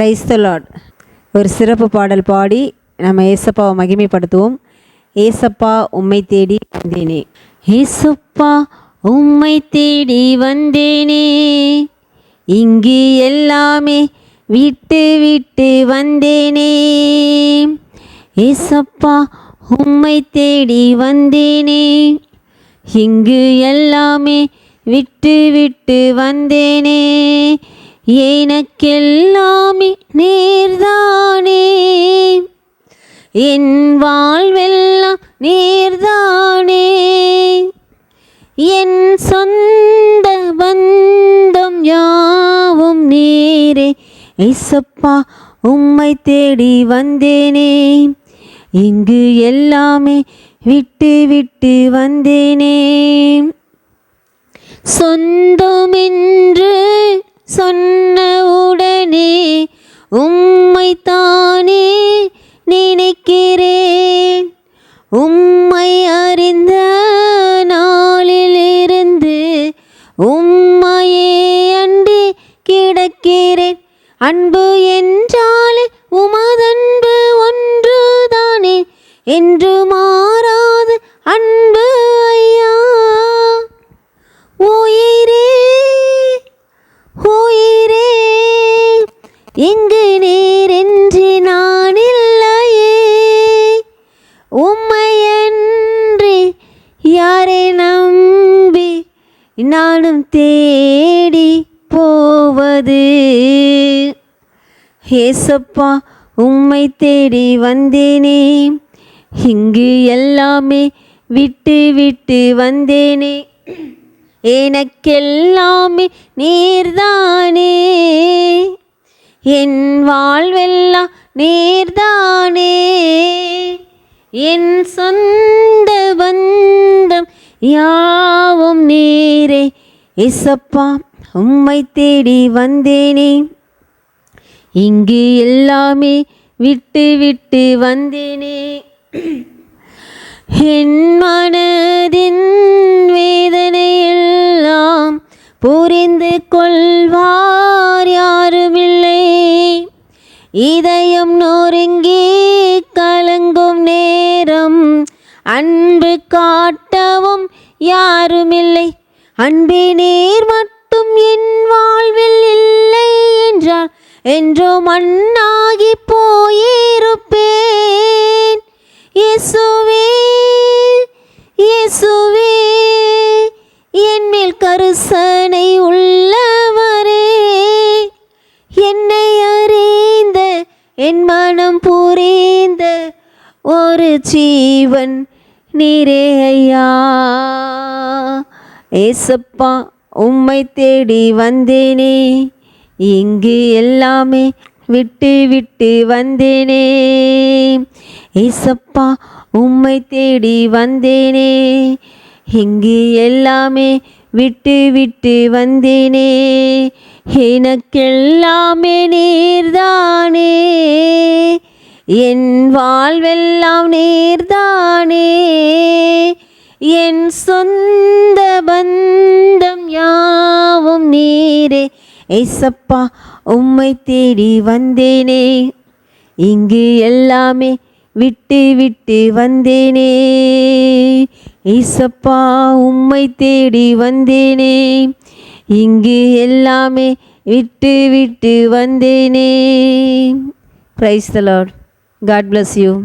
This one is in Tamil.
பிரைஸ் த ஒரு சிறப்பு பாடல் பாடி நம்ம ஏசப்பாவை மகிமைப்படுத்துவோம். ஏசப்பா உம்மை தேடி வந்தேனே. ஏசப்பா உம்மை தேடி வந்தேனே. இங்கு எல்லாமே விட்டு விட்டு வந்தேனே. ஏசப்பா உம்மை தேடி வந்தேனே. இங்கு எல்லாமே விட்டு விட்டு வந்தேனே. எனக்கெல்லாமே நேர்தானே? என் வாழ்வெல்லாம் நேர்தானே? என் சொந்த பந்தம் யாவும் நேரே? ஐசப்பா உம்மை தேடி வந்தேனே. இங்கு எல்லாமே விட்டு விட்டு வந்தேனே. சொந்தமென்று சொன்ன உம்மை தானே நினைக்கிறேன். உம்மை அறிந்த நாளிலிருந்து உம்மையே அண்டி கிடக்கிறேன். அன்பு என்றாலே உமதன்பு ஒன்றுதானே? என்று எங்கு நீரென்று நான் இல்லையே. உம்மையன்றி யாரை நம்பி நானும் தேடி போவது? ஏசப்பா உம்மை தேடி வந்தேனே. இங்கு எல்லாமே விட்டு விட்டு வந்தேனே. எனக்கெல்லாமே நீர்தானே. என் வாழ்வெல்லாம் நேர்தானே? என் சொந்த பந்தம் யாவும் நேரே? இசப்பா உம்மை தேடி வந்தேனே. இங்கு எல்லாமே விட்டு விட்டு வந்தேனே. என் மனதின் வேதனையில் புரிந்து கொள்வார் யாருமில்லை. இதயம் நொறுங்கி கலங்கும் நேரம் அன்பு காட்டவும் யாருமில்லை. அன்பே நேர் மட்டும் என் வாழ்வில் இல்லை என்றால் என்றோ மண்ணாகி போயிருப்பேன். இயேசுவே இயேசுவே என் மேல் கருசன் என் மனம் புரிந்த ஒரு ஜீவன் நீரே ஐயா. ஏசப்பா உம்மை தேடி வந்தேனே. இங்கு எல்லாமே விட்டு விட்டு வந்தேனே. ஏசப்பா உம்மை தேடி வந்தேனே. இங்கு எல்லாமே விட்டு விட்டு வந்தேனே. எனக்கெல்லாமே நீர்தானே? என் வாழ்வெல்லாம் நீர்தானே? என் சொந்த பந்தம் யாவும் நீரே? ஏசப்பா உம்மை தேடி வந்தேனே. இங்கு எல்லாமே விட்டு விட்டு வந்தேனே. ஈசப்பா உம்மை தேடி வந்தேனே. இங்கு எல்லாமே விட்டு விட்டு வந்தேனே. Praise the Lord God bless you